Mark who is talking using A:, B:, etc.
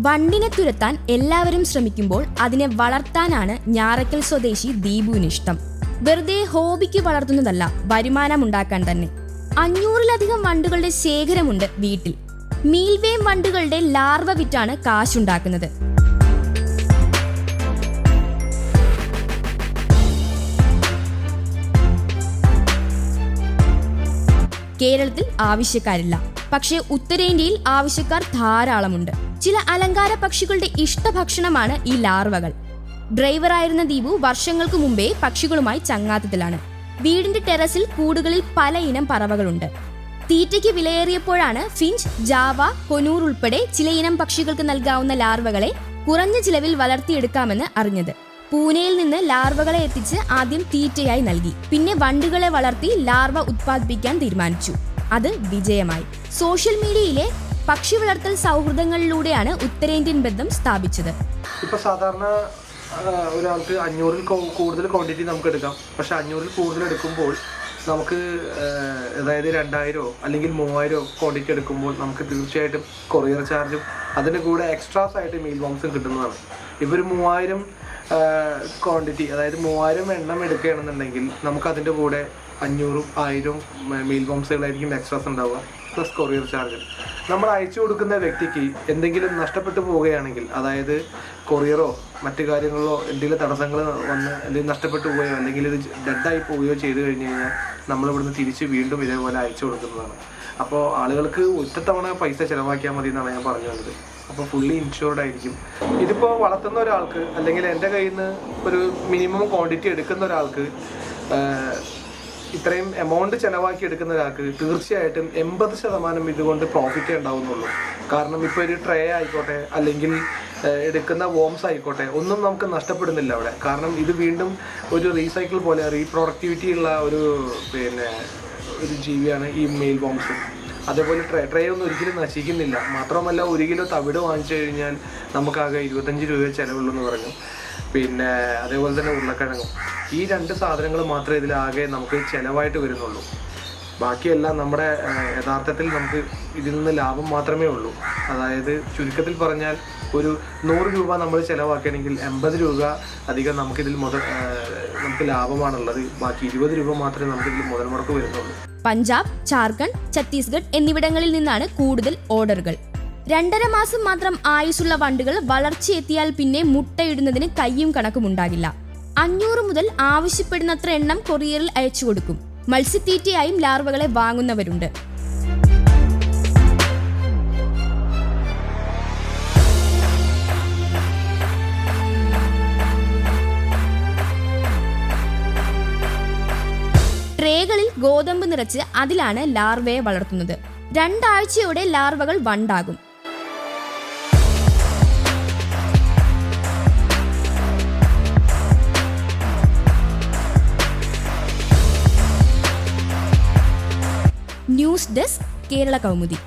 A: വണ്ടിനെ തുരത്താൻ എല്ലാവരും ശ്രമിക്കുമ്പോൾ അതിനെ വളർത്താനാണ് ഞാറക്കൽ സ്വദേശി ദീപുവിന് ഇഷ്ടം. വെറുതെ ഹോബിക്ക് വളർത്തുന്നതല്ല വരുമാനമുണ്ടാക്കാൻ തന്നെ. അഞ്ഞൂറിലധികം വണ്ടുകളുടെ ശേഖരമുണ്ട് വീട്ടിൽ. മീൽവേം വണ്ടുകളുടെ ലാർവ വിറ്റാണ് കാശുണ്ടാക്കുന്നത്. കേരളത്തിൽ ആവശ്യക്കാരില്ല. പക്ഷേ ഉത്തരേന്ത്യയിൽ ആവശ്യക്കാർ ധാരാളമുണ്ട്. ചില അലങ്കാര പക്ഷികളുടെ ഇഷ്ടഭക്ഷണമാണ് ഈ ലാർവകൾ. ഡ്രൈവറായിരുന്ന ദീപു വർഷങ്ങൾക്ക് മുമ്പേ പക്ഷികളുമായി ചങ്ങാത്തത്തിലാണ്. വീടിന്റെ ടെറസിൽ കൂടുകളിൽ പല ഇനം പറവകളുണ്ട്. തീറ്റയ്ക്ക് വിലയേറിയപ്പോഴാണ് ഫിഞ്ച് ജാവ കൊനൂർ ഉൾപ്പെടെ ചിലയിനം പക്ഷികൾക്ക് നൽകാവുന്ന ലാർവകളെ കുറഞ്ഞ ചിലവിൽ വളർത്തിയെടുക്കാമെന്ന് അറിഞ്ഞത്. പൂനെയിൽ നിന്ന് ലാർവകളെ എത്തിച്ച് ആദ്യം തീറ്റയായി നൽകി. പിന്നെ വണ്ടുകളെ വളർത്തി ലാർവ ഉത്പാദിപ്പിക്കാൻ തീരുമാനിച്ചു. അത് വിജയമായി. സോഷ്യൽ മീഡിയയിലെ പക്ഷി വളർത്തൽ സൗഹൃദങ്ങളിലൂടെയാണ് ഉത്തരേന്ത്യൻ ബന്ധം സ്ഥാപിച്ചത്.
B: ഇപ്പൊ സാധാരണ ഒരാൾക്ക് അഞ്ഞൂറിൽ കൂടുതൽ ക്വാണ്ടിറ്റി നമുക്ക് എടുക്കാം. പക്ഷെ അഞ്ഞൂറിൽ കൂടുതൽ എടുക്കുമ്പോൾ നമുക്ക് അതായത് രണ്ടായിരമോ അല്ലെങ്കിൽ മൂവായിരമോ ക്വാണ്ടിറ്റി എടുക്കുമ്പോൾ നമുക്ക് തീർച്ചയായിട്ടും കൊറിയർ ചാർജും അതിന്റെ കൂടെ എക്സ്ട്രാസ് ആയിട്ട് മീൽ ബോംസും കിട്ടുന്നതാണ്. ഇവർ മൂവായിരം ക്വാണ്ടിറ്റി അതായത് മൂവായിരം എണ്ണം എടുക്കുകയാണെന്നുണ്ടെങ്കിൽ നമുക്ക് അതിന്റെ കൂടെ അഞ്ഞൂറും ആയിരവും മീൽ ബോംസുകളായിരിക്കും എക്സ്ട്രാസ് ഉണ്ടാവുക പ്ലസ് കൊറിയർ ചാർജ് നമ്മൾ അയച്ചു കൊടുക്കുന്ന വ്യക്തിക്ക് എന്തെങ്കിലും നഷ്ടപ്പെട്ടു പോവുകയാണെങ്കിൽ അതായത് കൊറിയറോ മറ്റു കാര്യങ്ങളോ എന്തെങ്കിലും തടസ്സങ്ങൾ വന്ന് എന്തെങ്കിലും നഷ്ടപ്പെട്ടു പോവുകയോ അല്ലെങ്കിൽ ഇത് ഡെഡായി പോവുകയോ ചെയ്തു കഴിഞ്ഞ് കഴിഞ്ഞാൽ നമ്മളിവിടുന്ന് തിരിച്ച് വീണ്ടും ഇതേപോലെ അയച്ചു കൊടുക്കുന്നതാണ്. അപ്പോൾ ആളുകൾക്ക് ഒറ്റത്തവണ പൈസ ചിലവാക്കിയാൽ മതി എന്നാണ് ഞാൻ പറഞ്ഞു വന്നത്. അപ്പോൾ ഫുള്ളി ഇൻഷുർഡ് ആയിരിക്കും. ഇതിപ്പോൾ വളർത്തുന്ന ഒരാൾക്ക് അല്ലെങ്കിൽ എന്റെ കയ്യിൽ നിന്ന് ഒരു മിനിമം ക്വാണ്ടിറ്റി എടുക്കുന്ന ഒരാൾക്ക് ഇത്രയും എമൗണ്ട് ചിലവാക്കി എടുക്കുന്ന ഒരാൾക്ക് തീർച്ചയായിട്ടും എൺപത് ശതമാനം ഇതുകൊണ്ട് പ്രോഫിറ്റേ ഉണ്ടാവുന്നുള്ളൂ. കാരണം ഇപ്പോൾ ഒരു ട്രേ ആയിക്കോട്ടെ അല്ലെങ്കിൽ എടുക്കുന്ന വോംസ് ആയിക്കോട്ടെ ഒന്നും നമുക്ക് നഷ്ടപ്പെടുന്നില്ല അവിടെ. കാരണം ഇത് വീണ്ടും ഒരു റീസൈക്കിൾ പോലെ റീപ്രൊഡക്ടിവിറ്റി ഉള്ള ഒരു പിന്നെ ഒരു ജീവിയാണ് ഈ മെയിൽ ബോംസ് അതേപോലെ ട്രേ ട്രേ ഒന്നും ഒരിക്കലും നശിക്കുന്നില്ല. മാത്രമല്ല ഒരു കിലോ തവിട് വാങ്ങിച്ചു കഴിഞ്ഞാൽ നമുക്കാകെ ഇരുപത്തഞ്ച് രൂപ ചിലവുള്ളൂ എന്ന് പറഞ്ഞു. പിന്നെ അതേപോലെ തന്നെ ഉരുളക്കിഴങ്ങും. ഈ രണ്ട് സാധനങ്ങൾ മാത്രമേ ഇതിലാകെ നമുക്ക് ചിലവായിട്ട് വരുന്നുള്ളൂ. ബാക്കിയെല്ലാം നമ്മുടെ യഥാർത്ഥത്തിൽ നമുക്ക് ഇതിൽ നിന്ന് ലാഭം മാത്രമേ ഉള്ളൂ. അതായത് ചുരുക്കത്തിൽ പറഞ്ഞാൽ ഒരു നൂറ് രൂപ നമ്മൾ ചിലവാക്കുകയാണെങ്കിൽ എൺപത് രൂപ അധികം നമുക്കിതിൽ മുതൽ നമുക്ക് ലാഭമാണുള്ളത്. ബാക്കി ഇരുപത് രൂപ മാത്രമേ നമുക്കിതിൽ മുതൽ മുടക്ക് വരുന്നുള്ളൂ.
A: പഞ്ചാബ് ജാർഖണ്ഡ് ഛത്തീസ്ഗഡ് എന്നിവിടങ്ങളിൽ നിന്നാണ് കൂടുതൽ ഓർഡറുകൾ. രണ്ടര മാസം മാത്രം ആയുസുള്ള വണ്ടുകൾ വളർച്ചയെത്തിയാൽ പിന്നെ മുട്ടയിടുന്നതിന് കയ്യും കണക്കും ഉണ്ടാകില്ല. അഞ്ഞൂറ് മുതൽ ആവശ്യപ്പെടുന്നത്ര എണ്ണം കൊറിയറിൽ അയച്ചു കൊടുക്കും. മത്സ്യത്തീറ്റയായും ലാർവകളെ വാങ്ങുന്നവരുണ്ട്. ട്രേകളിൽ ഗോതമ്പ് നിറച്ച് അതിലാണ് ലാർവയെ വളർത്തുന്നത്. രണ്ടാഴ്ചയോടെ ലാർവകൾ വണ്ടാകും. News desk Kerala Kaumudi.